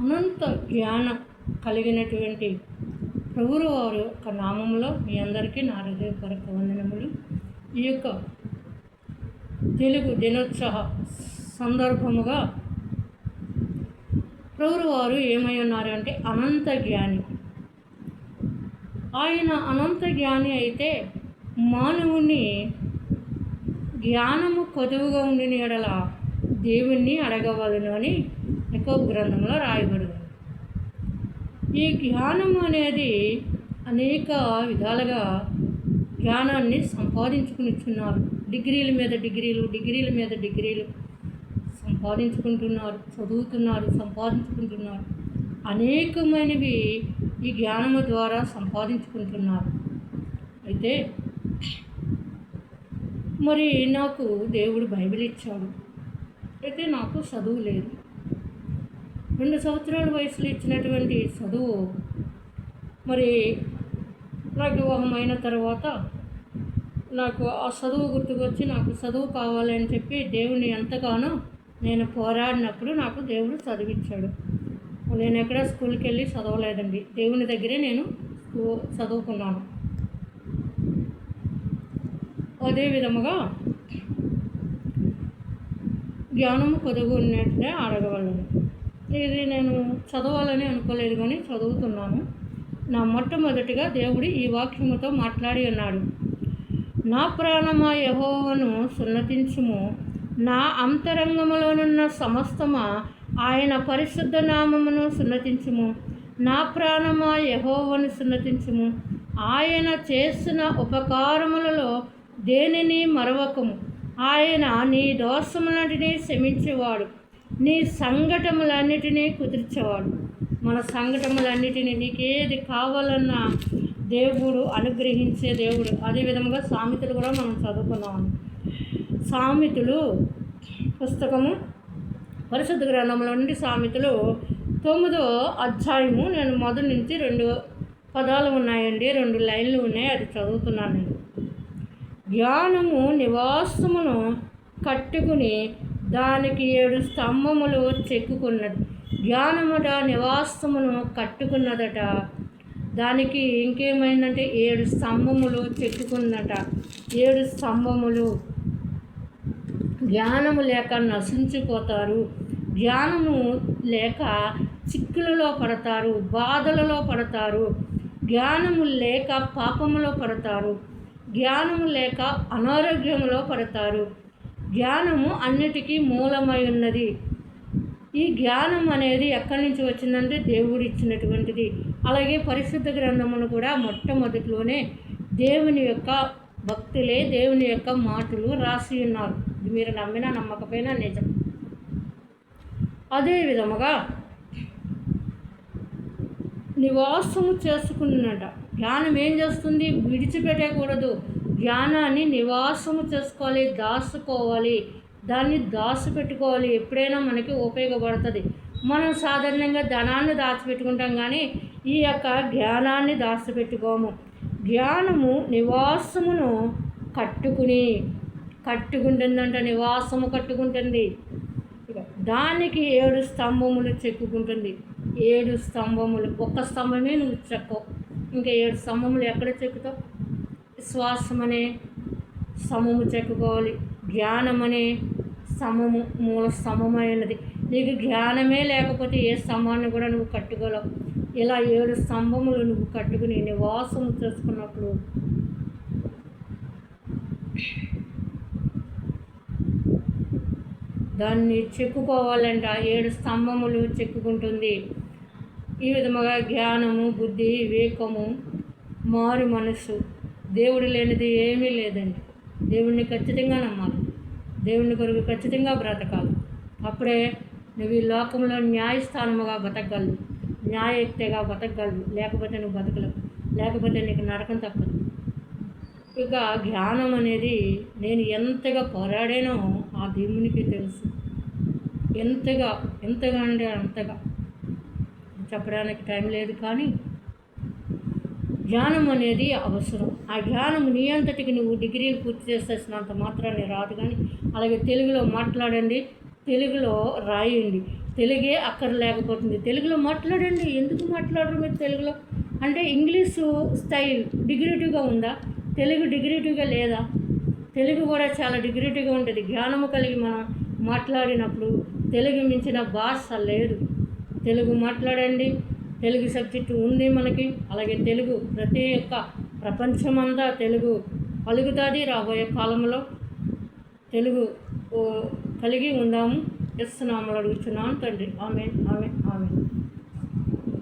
అనంత జ్ఞానం కలిగినటువంటి ప్రభువు వారి యొక్క నామంలో మీ అందరికీ నా హృదయపూర్వక వందనములు. ఈ యొక్క తెలుగు దినోత్సవ సందర్భముగా ప్రభువు వారు ఏమై ఉన్నారు అంటే అనంత జ్ఞాని. ఆయన అనంత జ్ఞాని అయితే మానవుని జ్ఞానము కొదువుగా ఉండిన ఎడల దేవుణ్ణి అడగవలను అని ఎక్కువ గ్రంథంలో రాయబడింది. ఈ జ్ఞానం అనేది అనేక విధాలుగా జ్ఞానాన్ని సంపాదించుకునిచున్నారు డిగ్రీల మీద డిగ్రీలు డిగ్రీల మీద డిగ్రీలు సంపాదించుకుంటున్నారు చదువుతున్నారు సంపాదించుకుంటున్నారు. అనేకమైనవి ఈ జ్ఞానము ద్వారా సంపాదించుకుంటున్నారు. అయితే మరి నాకు దేవుడు బైబిల్ ఇచ్చాడు. అయితే నాకు చదువు లేదు. రెండు సంవత్సరాల వయసులో ఇచ్చినటువంటి చదువు మరి నాకు అయిన తర్వాత నాకు ఆ చదువు గుర్తుకొచ్చి నాకు చదువు కావాలని చెప్పి దేవుని ఎంతగానో నేను పోరాడినప్పుడు నాకు దేవుడు చదివించాడు నేను ఎక్కడ స్కూల్కి వెళ్ళి చదవలేదండి. దేవుని దగ్గరే నేను చదువుకున్నాను. అదే విధముగా జ్ఞానము కొదుగున్నట్లే అడగవలను ఇది నేను చదవాలని అనుకోలేదు కానీ చదువుతున్నాను. నా మొట్టమొదటిగా దేవుడు ఈ వాక్యముతో మాట్లాడి ఉన్నాడు. నా ప్రాణమా యహోవను సున్నతించుము. నా అంతరంగములోనున్న సమస్తమా ఆయన పరిశుద్ధ నామమును సున్నతించుము. నా ప్రాణమా యహోవను సున్నతించుము. ఆయన చేసిన ఉపకారములలో దేనిని మరవకము? ఆయన నీ దోషములన్నిటినీ క్షమించేవాడు. నీ సంఘటములన్నిటినీ కుదిర్చేవాడు. మన సంఘటములన్నిటినీ నీకేది కావాలన్నా దేవుడు అనుగ్రహించే దేవుడు. అదేవిధంగా సామెతలు కూడా మనం చదువుకున్నాం. సామెతలు పుస్తకము పరిశుద్ధ గ్రంథంలో నుండి సామెతలు తొమ్మిదో అధ్యాయము నేను మొదటి నుంచి రెండు పదాలు ఉన్నాయండి రెండు లైన్లు ఉన్నాయి అది చదువుతున్నాను నేను. జ్ఞానము నివాసమును కట్టుకుని దానికి ఏడు స్తంభములు చెక్కుకున్నది. జ్ఞానముట నివాసమును కట్టుకున్నదట. దానికి ఇంకేమైందంటే ఏడు స్తంభములు చెక్కుకున్నట. ఏడు స్తంభములు. జ్ఞానము లేక నశించిపోతారు. జ్ఞానము లేక చిక్కులలో పడతారు బాధలలో పడతారు. జ్ఞానము లేక పాపములో పడతారు. జ్ఞానము లేక అనారోగ్యములో పడతారు. జ్ఞానము అన్నిటికీ మూలమై ఉన్నది. ఈ జ్ఞానం అనేది ఎక్కడి నుంచి వచ్చిందంటే దేవుడు ఇచ్చినటువంటిది అలాగే పరిశుద్ధ గ్రంథమును కూడా మొట్టమొదటిలోనే దేవుని యొక్క భక్తులే దేవుని యొక్క మాటలు రాసి ఉన్నారు. ఇది మీరు నమ్మినా నమ్మకపోయినా నిజం. అదే విధముగా నివాసము చేసుకున్నట. జ్ఞానం ఏం చేస్తుంది? విడిచిపెట్టకూడదు. జ్ఞానాన్ని నివాసము చేసుకోవాలి దాచుకోవాలి. దాన్ని దాచిపెట్టుకోవాలి. ఎప్పుడైనా మనకి ఉపయోగపడుతుంది. మనం సాధారణంగా ధనాన్ని దాచిపెట్టుకుంటాం కానీ ఈ యొక్క జ్ఞానాన్ని దాచిపెట్టుకోము. జ్ఞానము నివాసమును కట్టుకుని కట్టుకుంటుందంట నివాసము కట్టుకుంటుంది. దానికి ఏడు స్తంభములు చెక్కుకుంటుంది. ఏడు స్తంభములు. ఒక్క స్తంభమే నువ్వు చెక్కవు. ఇంకా ఏడు స్తంభములు ఎక్కడ చెక్కుతావు? శ్వాసమనే సమము చెక్కుకోవాలి జ్ఞానం అనే స్తంభము మూల సమమైనది. నీకు జ్ఞానమే లేకపోతే ఏ స్తంభాన్ని కూడా నువ్వు కట్టుకోలేవు. ఇలా ఏడు స్తంభములు నువ్వు కట్టుకుని నివాసం చేసుకున్నప్పుడు దాన్ని చెక్కుకోవాలంట. ఏడు స్తంభములు చెక్కుకుంటుంది. ఈ విధముగా జ్ఞానము బుద్ధి వివేకము మారు మనసు దేవుడు లేనిది ఏమీ లేదండి. దేవుణ్ణి ఖచ్చితంగా నమ్మాలి. దేవుని కొరకు ఖచ్చితంగా బ్రతకాలి. అప్పుడే నువ్వు ఈ లోకంలో న్యాయస్థానముగా బతకగలవు. న్యాయయుక్తిగా బతకగలవు. లేకపోతే నువ్వు బతకలేవు. లేకపోతే నీకు నరకం తప్పదు. ఇక జ్ఞానం అనేది నేను ఎంతగా పోరాడానో ఆ దేవునికి తెలుసు. ఎంతగా ఎంతగా అంటే అంతగా. చెప్పడానికి టైం లేదు కానీ జ్ఞానం అనేది అవసరం. ఆ జ్ఞానం నీ అంతటికి నువ్వు డిగ్రీలు పూర్తి చేసేసినంత మాత్రాన్ని రాదు కానీ అలాగే తెలుగులో మాట్లాడండి తెలుగులో రాయండి. తెలుగే అక్కడ లేకపోతుంది. తెలుగులో మాట్లాడండి. ఎందుకు మాట్లాడరు మీరు తెలుగులో? అంటే ఇంగ్లీషు స్టైల్ డిగ్రేటివ్గా ఉందా? తెలుగు డిగ్రేటివ్గా లేదా? తెలుగు కూడా చాలా డిగ్రేటివ్గా ఉంటుంది. జ్ఞానము కలిగి మనం మాట్లాడినప్పుడు తెలుగు మించిన భాష లేదు. తెలుగు మాట్లాడండి. తెలుగు సబ్జెక్టు ఉంది మనకి. అలాగే తెలుగు ప్రతి ఒక్క ప్రపంచమంతా తెలుగు కలుగుతుంది రాబోయే కాలంలో. తెలుగు ఓ, కలిగి ఉందాము. ఇస్తున్నాము అడుగుతున్నాను తండ్రి. ఆమె ఆమె